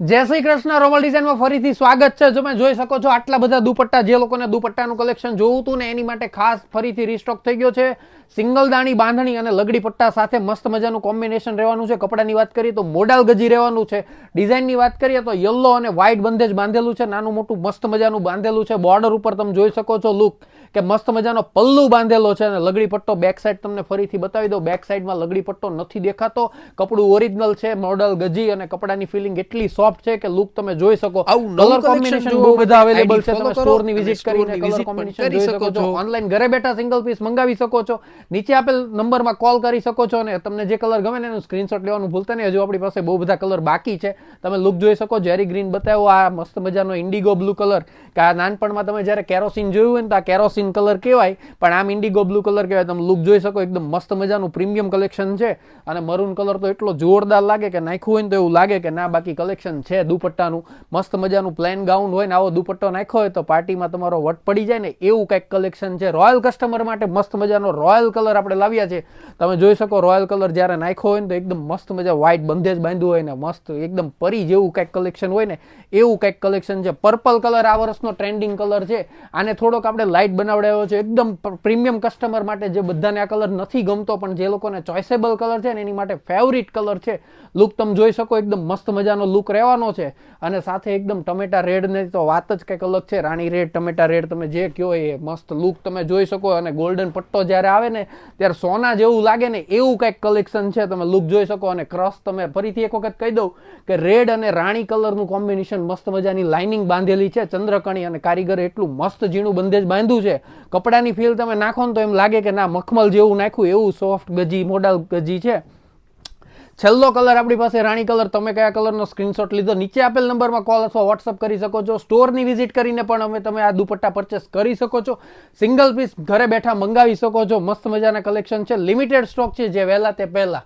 જય શ્રી કૃષ્ણ, રોમલ ડિઝાઇનમાં ફરીથી સ્વાગત છે. તમે જોઈ શકો છો, આટલા બધા દુપટ્ટા જે લોકોને દુપટ્ટાનું કલેક્શન જોવું હતું ને, એની માટે ખાસ ફરીથી રીસ્ટોક થઈ ગયો છે. સિંગલ દાણી, બાંધણી અને લગડી પટ્ટા સાથે મસ્ત મજાનું કોમ્બિનેશન રહેવાનું છે. કપડાની વાત કરીએ તો મોડાલ ગજી રહેવાનું છે. ડિઝાઇનની વાત કરીએ તો યલો અને વ્હાઇટ બંધેજ બાંધેલું છે. નાનું મોટું મસ્ત મજાનું બાંધેલું છે. બોર્ડર ઉપર તમે જોઈ શકો છો લુક કે મસ્ત મજાનો પલ્લુ બાંધેલો છે અને લગડી પટ્ટો બેક સાઈડ તમને ફરીથી બતાવી દો બેક સાઈડમાં લગડી પટ્ટો નથી દેખાતો. કપડું ઓરિજિનલ છે, મોડલ ગજી અને કપડાની ફિલિંગ એટલી સોફ્ટ છે કે લુક તમે જોઈ શકો. કલર કોમ્બિનેશન બહુ બધા અવેલેબલ છે. તમે સ્ટોરની વિઝિટ કરીને કલર કોમ્બિનેશન જોઈ શકો છો. ઓનલાઈન ઘરે બેઠા સિંગલ પીસ મંગાવી શકો છો. નીચે આપેલ નંબરમાં કોલ કરી શકો છો અને તમને જે કલર ગમે એનું સ્ક્રીનશોટ લેવાનું ભૂલતા નહીં. હજુ આપણી પાસે બહુ બધા કલર બાકી છે. તમે લુક જોઈ શકો. જેરી ગ્રીન બતાવ્યો આ મસ્ત મજાનો ઇન્ડિગો બ્લુ કલર કે આ નાનપણમાં તમે જ્યારે કેરોસીન જોયું હોય ને તો આ કેરોસીન કલર કહેવાય. પણ આમ ઇન્ડિગો બ્લુ કલર કહેવાય. તમે લુક જોઈ શકો. એકદમ મસ્ત મજાનું પ્રીમિયમ કલેક્શન છે. અને મરૂન કલર તો એટલો જોરદાર લાગે કે નાખ્યું હોય ને તો એવું લાગે કે ના બાકી કલેક્શન છે દુપટ્ટાનું. મસ્ત મજાનું પ્લેન ગાઉન હોય ને આવો દુપટ્ટો નાખ્યો હોય તો પાર્ટીમાં તમારો વટ પડી જાય ને એવું કંઈક કલેક્શન છે. રોયલ કસ્ટમર માટે મસ્ત મજાનો રોયલ કલર આપણે લાવ્યા છે. તમે જોઈ શકો રોયલ કલર જ્યારે નાખ્યો હોય ને તો એકદમ મસ્ત મજા વ્હાઇટ બંધેજ બાંધ્યું હોય ને મસ્ત એકદમ પરી જેવું કંઈક કલેક્શન હોય ને એવું કંઈક કલેક્શન છે. પર્પલ કલર આ વર્ષનો ટ્રેન્ડિંગ કલર છે. આને થોડોક આપણે લાઇટ બનાવડાવ્યો છે. એકદમ પ્રીમિયમ કસ્ટમર માટે જે બધાને આ કલર નથી ગમતો પણ જે લોકોને ચોઇસેબલ કલર છે ને એની માટે ફેવરિટ કલર છે. લુક તમે જોઈ શકો, એકદમ મસ્ત મજાનો લુક રહેવાનો છે. અને સાથે એકદમ ટમેટા રેડની તો વાત જ કંઈક અલગ છે. રાણી રેડ, ટમેટા રેડ તમે જે કહો એ મસ્ત લુક તમે જોઈ શકો અને ગોલ્ડન પટ્ટો જ્યારે આવે ને, ત્યારે સોના જેવું લાગે ને એવું કંઈક કલેક્શન છે. તમે લુક જોઈ શકો અને ક્રસ તમે ફરીથી એક વખત કહી દઉં કે રેડ અને રાણી કલરનું કોમ્બિનેશન મસ્ત મજાની લાઇનિંગ બાંધેલી છે ચંદ્રકણી અને કારીગરે એટલું મસ્ત ઝીણું બંધેજ બાંધ્યું છે. કપડાની ફીલ તમે નાખો ને તો એમ લાગે કે ના, મખમલ જેવું નાખ્યું, એવું સોફ્ટ ગજી મોડલ ગજી છે. છેલ્લો કલર આપણી પાસે રાણી કલર. તમે કયા કલરનો સ્ક્રીનશોટ લીધો? નીચે આપેલ નંબરમાં કોલ અથવા વોટ્સઅપ કરી શકો છો. સ્ટોરની વિઝિટ કરીને પણ અમે તમે આ દુપટ્ટા પરચેસ કરી શકો છો. સિંગલ પીસ ઘરે બેઠા મંગાવી શકો છો. મસ્ત મજાના કલેક્શન છે. લિમિટેડ સ્ટોક છે. જે વહેલા તે પહેલા.